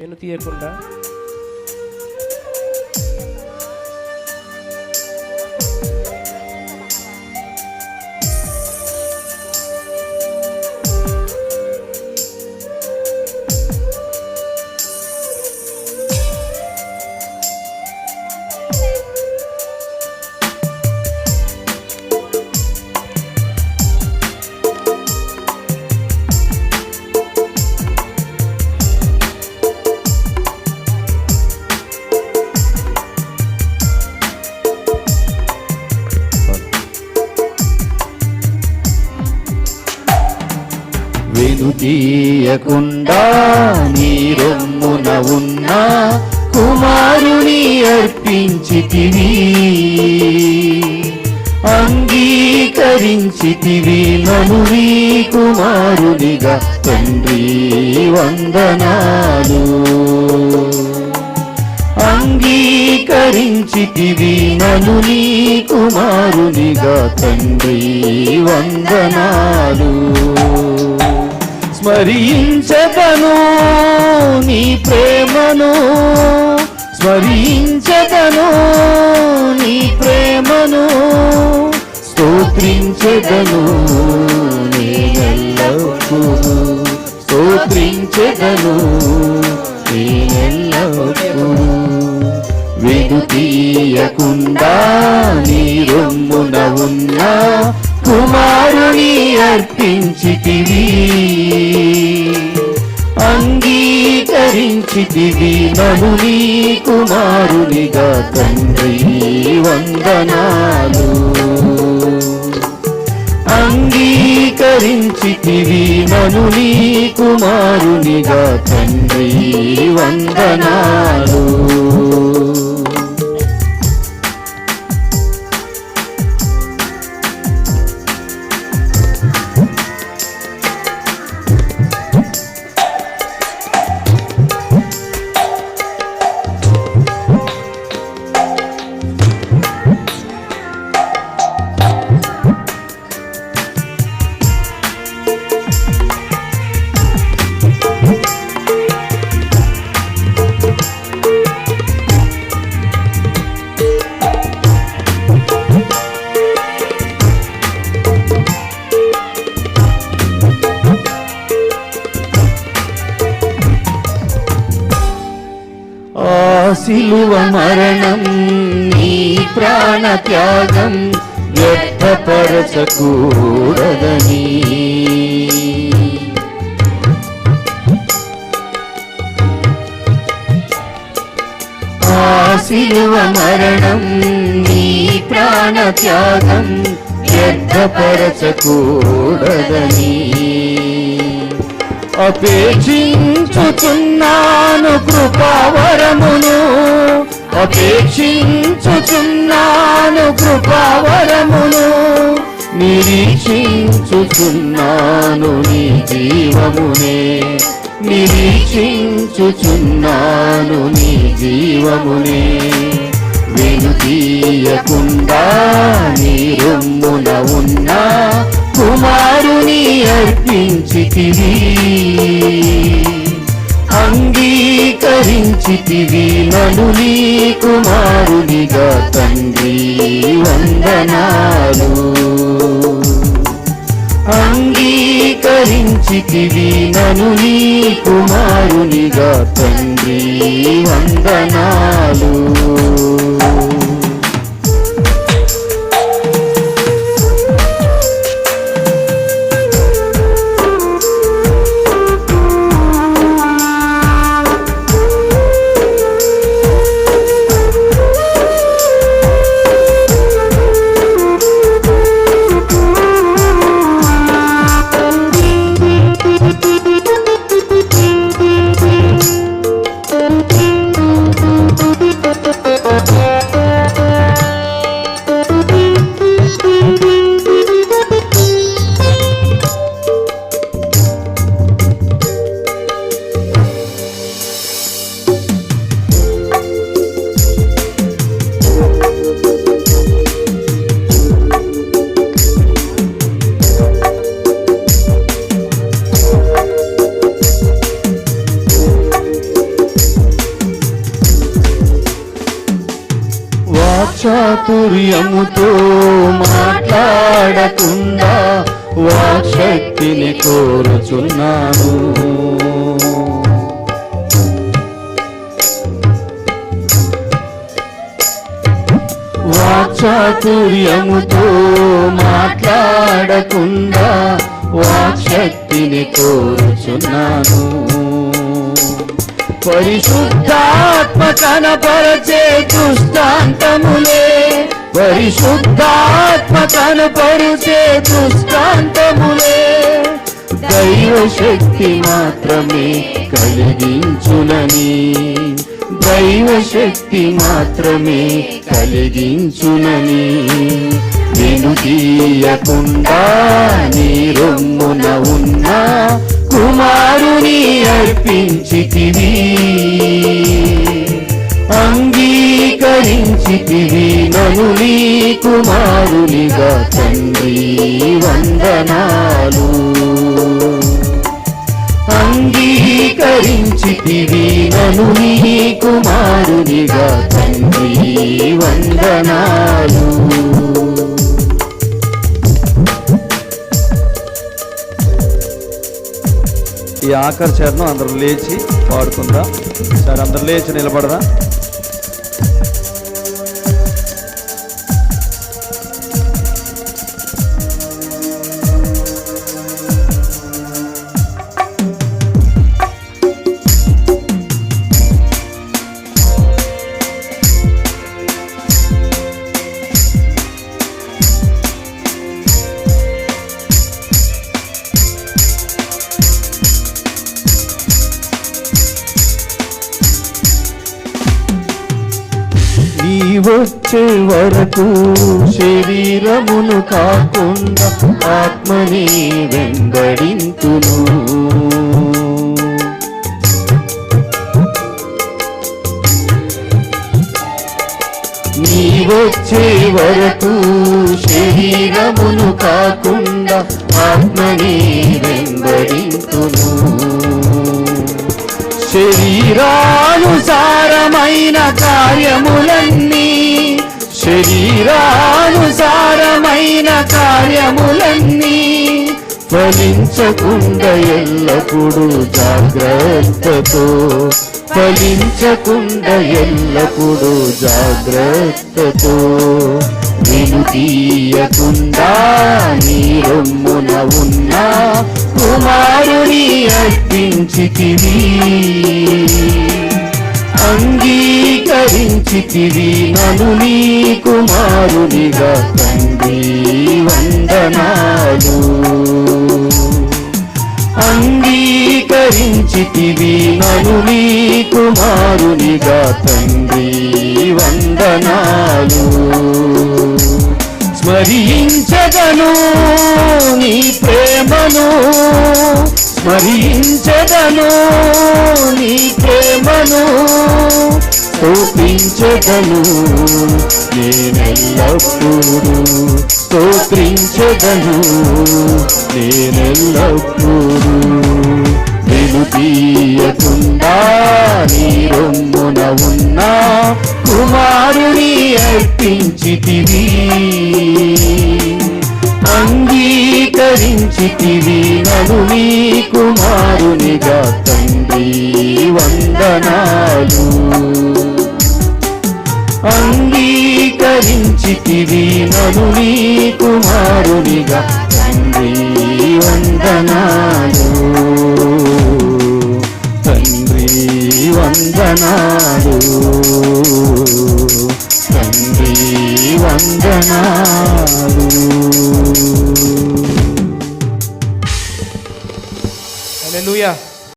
నేను తీయకుండా వెనుతీయకుండా నీ రొమ్మున ఉన్న కుమారుని అర్పించితివి. అంగీకరించితివి నను నీ కుమారునిగా తండ్రి వందనాలు. అంగీకరించితివి నను నీ కుమారునిగా తండ్రి వందనాలు. స్మరించదను నీ ప్రేమను. స్మరించదను నీ ప్రేమను. స్తోత్రించదను నేనెల్లప్పుడు స్తోత్రించదను నేనెల్లప్పుడు వెనుతీయకుండా నీ రొమ్మున ఉన్న కుమారుని అర్పించితివి అంగీకరించితివి నను నీ కుమారునిగా తండ్రి వందనాలు. అంగీకరించితివి నను నీ కుమారునిగా తండ్రి వందనాలు. సిలువ మరణం నీ ప్రాణ త్యాగం వ్యర్థపరచకూడదని. ఆ సిలువ మరణం నీ ప్రాణ త్యాగం వ్యర్థపరచకూడదని. అపేక్షించుతున్నాను కృపావరమును అపేక్షించుచున్నాను కృపావరమును. నిరీక్షించుచున్నాను నీ జీవమునే. నిరీక్షించుచున్నాను నీ జీవమునే. వెనుతీయకుండా నీ రొమ్మున ఉన్న కుమారుని అర్పించితివి. అంగీకరించితివి నను నీ కుమారునిగా తండ్రి వందనాలు. అంగీకరించితివి నను నీ కుమారునిగా తండ్రి వందనాలు. చాతుర్యముతో మాట్లాడకుండా వాక్శక్తిని కోరుచున్నాను. వాచాతుర్యముతో మాట్లాడకుండా వాక్శక్తిని కోరుచున్నాను. పరిశుద్ధాత్మ కనపరచే దృష్టాంతములే. పరిశుద్ధాత్మ కనపరిచే దృష్టాంతములే. దైవ శక్తి మాత్రమే కలిగించునని. దైవ శక్తి మాత్రమే కలిగించునని. నేను తీయకుండా నీ రొమ్మున ఉన్న. కుమారుని అర్పించితివి. అంగీకరించితివి నను నీ కుమారునిగా తండ్రి వందనాలు. అంగీకరించితివి నను నీ కుమారునిగా తండ్రి వందనాలు. ఈ ఆఖరి చరణం అందరూ లేచి పాడుకుందాం? సరే అందరూ లేచి నిలబడరా? వచ్చే వరకు శరీరమును కాకుండా ఆత్మని వెంబడింతును. నీ వచ్చే వరకు శరీరమును కాకుండా ఆత్మని వెంబడింతును. శరీరానుసారమైన కార్యములన్నీ శరీరానుసారమైన కార్యములన్నీ ఫలించకుండా ఎల్లప్పుడూ జాగ్రత్తతో ఫలించకుండా ఎల్లప్పుడూ జాగ్రత్తతో నేను తీయకుండా నీ రొమ్మున ఉన్నా కుమారుని అర్పించితివి అంగీకరించితివి నను నీ కుమారునిగా తండ్రి వందనాలు. అంగీకరించితివి నను నీ కుమారునిగా తండ్రి వందనాలు. స్మరించదను నీ ప్రేమను స్మరించదను నీ ప్రేమను. స్తోత్రించదను నేనెల్లప్పుడు స్తోత్రించదను నేనెల్లప్పుడు నేను తీయకుండా నీ రొమ్మున కుమారుని అర్పించితివి. అంగీకరించితివి నను నీ కుమారునిగా తండ్రి వందనాలు. అంగీకరించితివి నను నీ కుమారునిగా. తండ్రి వందనాలు. తండ్రి వందనాలు. తండ్రి వందనాలు.